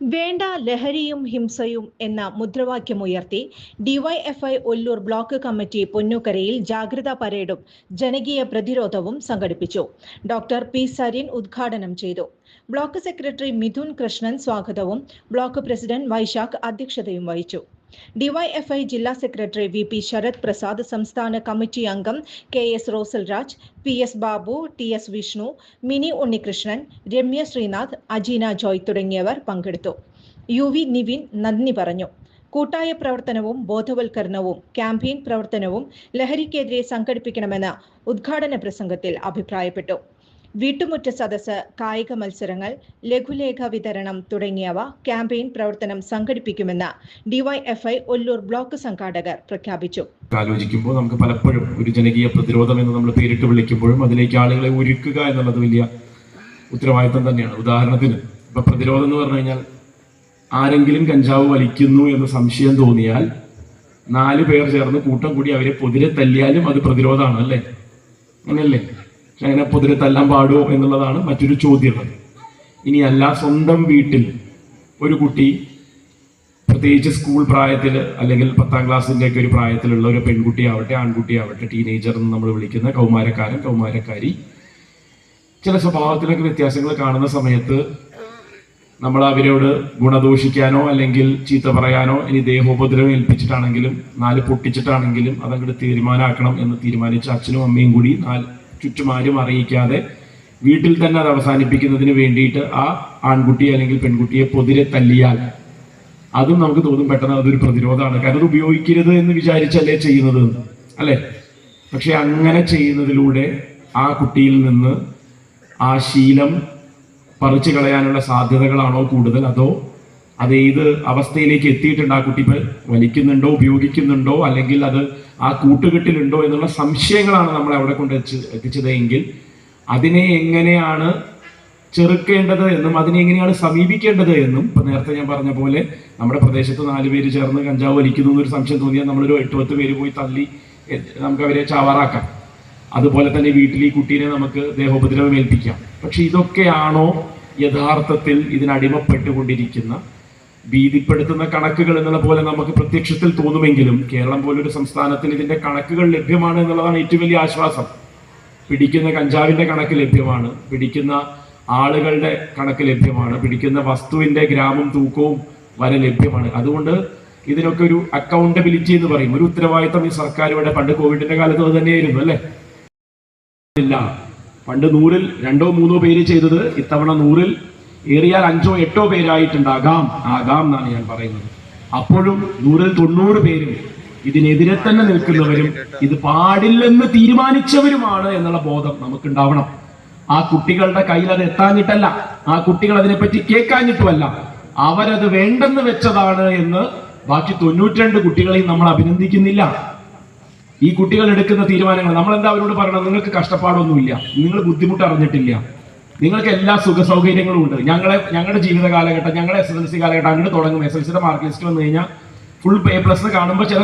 വേണ്ട ലഹരിയും ഹിംസയും എന്ന മുദ്രാവാക്യമുയർത്തി ഡിവൈഎഫ്ഐ ഒല്ലൂർ ബ്ലോക്ക് കമ്മിറ്റി പൊന്നൂക്കരയിൽ ജാഗ്രതാ പരേഡും ജനകീയ പ്രതിരോധവും സംഘടിപ്പിച്ചു. ഡോക്ടർ പി സരിൻ ഉദ്ഘാടനം ചെയ്തു. ബ്ലോക്ക് സെക്രട്ടറി മിഥുൻ കൃഷ്ണൻ സ്വാഗതവും ബ്ലോക്ക് പ്രസിഡന്റ് വൈശാഖ് അധ്യക്ഷതയും വഹിച്ചു. ഡിവൈഎഫ്ഐ ജില്ലാ secretary V P Sarath Prasad സംസ്ഥാന കമ്മിറ്റി അംഗം K S Rosal Raj P S Babu T S Vishnu Mini Unnikrishnan Ramya Sreenath Ajeena Joy തുടങ്ങിയവർ പങ്കെടുത്തു. യു വി നിവിൻ നന്ദി പറഞ്ഞു. കൂട്ടായ പ്രവർത്തനവും ബോധവൽക്കരണവും ക്യാമ്പയിൻ പ്രവർത്തനവും ലഹരിക്കെതിരെ സംഘടിപ്പിക്കണമെന്ന് ഉദ്ഘാടന പ്രസംഗത്തിൽ അഭിപ്രായപ്പെട്ടു. വീട്ടുമുറ്റ സദസ് കായിക മത്സരങ്ങൾ ലഘുലേഖ വിതരണം തുടങ്ങിയവ ക്യാമ്പയിൻ പ്രവർത്തനം സംഘടിപ്പിക്കുമെന്ന് ഡിവൈഎഫ്ഐ ഒല്ലൂർ ബ്ലോക്ക് സംഘാടകർ പ്രഖ്യാപിച്ചു. ആലോചിക്കുമ്പോൾ നമുക്ക് പലപ്പോഴും ഒരു ജനകീയ പ്രതിരോധം എന്ന് നമ്മൾ പേരിട്ട് വിളിക്കുമ്പോഴും അതിലേക്ക് ആളുകളെ ഒരുക്കുക എന്നുള്ളത് വലിയ ഉത്തരവാദിത്തം തന്നെയാണ്. ഉദാഹരണത്തിന് ഇപ്പൊ പ്രതിരോധം എന്ന് പറഞ്ഞു കഴിഞ്ഞാൽ ആരെങ്കിലും കഞ്ചാവ് വലിക്കുന്നു എന്ന് സംശയം തോന്നിയാൽ നാല് പേർ ചേർന്ന് കൂട്ടം കൂടി അവരെ പൊതിരെ തല്ലിയാലും അത് പ്രതിരോധമാണ് അല്ലേ? അങ്ങനെയല്ലേ? പക്ഷെ അങ്ങനെ പൊതിരെ തല്ലാൻ പാടുമോ എന്നുള്ളതാണ് മറ്റൊരു ചോദ്യം ഇനി ഇനിയല്ല സ്വന്തം വീട്ടിൽ ഒരു കുട്ടി പ്രത്യേകിച്ച് സ്കൂൾ പ്രായത്തിൽ അല്ലെങ്കിൽ പത്താം ക്ലാസ്സിന്റെ ഒക്കെ ഒരു പ്രായത്തിലുള്ള ഒരു പെൺകുട്ടിയാവട്ടെ ആൺകുട്ടിയാവട്ടെ ടീനേജർ എന്ന് നമ്മൾ വിളിക്കുന്ന കൗമാരക്കാരൻ കൗമാരക്കാരി ചില സ്വഭാവത്തിലൊക്കെ വ്യത്യാസങ്ങൾ കാണുന്ന സമയത്ത് നമ്മൾ അവരോട് ഗുണദോഷിക്കാനോ അല്ലെങ്കിൽ ചീത്ത പറയാനോ ഇനി ദേഹോപദ്രവം ഏൽപ്പിച്ചിട്ടാണെങ്കിലും നാല് പൊട്ടിച്ചിട്ടാണെങ്കിലും അതങ്ങോട്ട് തീരുമാനമാക്കണം എന്ന് തീരുമാനിച്ച അച്ഛനും അമ്മയും കൂടി നാല് ചുറ്റുമാരും അറിയിക്കാതെ വീട്ടിൽ തന്നെ അത് അവസാനിപ്പിക്കുന്നതിന് വേണ്ടിയിട്ട് ആ ആൺകുട്ടി അല്ലെങ്കിൽ പെൺകുട്ടിയെ പൊതിരെ തല്ലിയാൽ അതും നമുക്ക് തോന്നും പെട്ടെന്ന് അതൊരു പ്രതിരോധമാണ് കാരണം അത് ഉപയോഗിക്കരുത് എന്ന് വിചാരിച്ചല്ലേ ചെയ്യുന്നത്. അല്ലേ പക്ഷെ അങ്ങനെ ചെയ്യുന്നതിലൂടെ ആ കുട്ടിയിൽ നിന്ന് ആ ശീലം പറിച്ചു കളയാനുള്ള സാധ്യതകളാണോ കൂടുതൽ അതോ അത് ഏത് അവസ്ഥയിലേക്ക് എത്തിയിട്ടുണ്ട് ആ കുട്ടി? വലിക്കുന്നുണ്ടോ ഉപയോഗിക്കുന്നുണ്ടോ അല്ലെങ്കിൽ അത് ആ കൂട്ടുകെട്ടിലുണ്ടോ എന്നുള്ള സംശയങ്ങളാണ് നമ്മൾ അവിടെ കൊണ്ട് എത്തി- എത്തിച്ചത് എങ്കിൽ അതിനെ എങ്ങനെയാണ് ചെറുക്കേണ്ടത് എന്നും അതിനെ എങ്ങനെയാണ് സമീപിക്കേണ്ടത് എന്നും ഇപ്പൊ നേരത്തെ ഞാൻ പറഞ്ഞ പോലെ നമ്മുടെ പ്രദേശത്ത് നാല് പേര് ചേർന്ന് കഞ്ചാവ് വലിക്കുന്നു എന്നൊരു സംശയം തോന്നിയാൽ നമ്മളൊരു എട്ട് പത്ത് പേര് പോയി തള്ളി നമുക്ക് അവരെ ചാവാറാക്കാം. അതുപോലെ തന്നെ വീട്ടിൽ ഈ കുട്ടീനെ നമുക്ക് ദേഹോപദ്രവം ഏൽപ്പിക്കാം പക്ഷെ ഇതൊക്കെയാണോ യഥാർത്ഥത്തിൽ ഇതിനടിമപ്പെട്ടുകൊണ്ടിരിക്കുന്ന ഭീതിപ്പെടുത്തുന്ന കണക്കുകൾ എന്നുള്ള പോലെ നമുക്ക് പ്രത്യക്ഷത്തിൽ തോന്നുമെങ്കിലും കേരളം പോലൊരു സംസ്ഥാനത്തിൽ ഇതിന്റെ കണക്കുകൾ ലഭ്യമാണ് എന്നുള്ളതാണ് ഏറ്റവും വലിയ ആശ്വാസം. പിടിക്കുന്ന കഞ്ചാവിന്റെ കണക്ക് ലഭ്യമാണ് പിടിക്കുന്ന ആളുകളുടെ കണക്ക് ലഭ്യമാണ് പിടിക്കുന്ന വസ്തുവിന്റെ ഗ്രാമം തൂക്കവും വരെ ലഭ്യമാണ്. അതുകൊണ്ട് ഇതിനൊക്കെ ഒരു അക്കൗണ്ടബിലിറ്റി എന്ന് പറയും. ഒരു ഉത്തരവാദിത്തം ഈ സർക്കാർ ഇവിടെ പണ്ട് കോവിഡിന്റെ കാലത്ത് അത് തന്നെയായിരുന്നു അല്ലേ? ഇല്ല. പണ്ട് നൂറിൽ രണ്ടോ മൂന്നോ പേര് ചെയ്തത് ഇത്തവണ നൂറിൽ ഏറിയാൽ അഞ്ചോ എട്ടോ പേരായിട്ടുണ്ടാകാം. ആകാം എന്നാണ് ഞാൻ പറയുന്നത്. അപ്പോഴും നൂറിൽ തൊണ്ണൂറ് പേരും ഇതിനെതിരെ തന്നെ നിൽക്കുന്നവരും ഇത് പാടില്ലെന്ന് തീരുമാനിച്ചവരുമാണ് എന്നുള്ള ബോധം നമുക്കുണ്ടാവണം. ആ കുട്ടികളുടെ കയ്യിൽ അത് എത്താഞ്ഞിട്ടല്ല. ആ കുട്ടികൾ അതിനെപ്പറ്റി കേൾക്കാഞ്ഞിട്ടുമല്ല. അവരത് വേണ്ടെന്ന് വെച്ചതാണ് എന്ന് ബാക്കി തൊണ്ണൂറ്റിരണ്ട് കുട്ടികളെയും നമ്മൾ അഭിനന്ദിക്കുന്നില്ല. ഈ കുട്ടികൾ എടുക്കുന്ന തീരുമാനങ്ങൾ നമ്മൾ എന്താ അവരോട് പറയണം നിങ്ങൾക്ക് കഷ്ടപ്പാടൊന്നുമില്ല. നിങ്ങൾ ബുദ്ധിമുട്ട് അറിഞ്ഞിട്ടില്ല നിങ്ങൾക്ക് എല്ലാ സുഖ സൗകര്യങ്ങളും ഉണ്ട്. ഞങ്ങളെ ഞങ്ങളുടെ ജീവിത കാലഘട്ടം ഞങ്ങളുടെ എസ് എസ് എൽ സി കാലഘട്ടം അങ്ങോട്ട് തുടങ്ങും. എസ് എൽ സിയുടെ മാർക്ക് ലിസ്റ്റ് വന്നു കഴിഞ്ഞാൽ ഫുൾ പേ പ്ലസ് കാണുമ്പോൾ ചില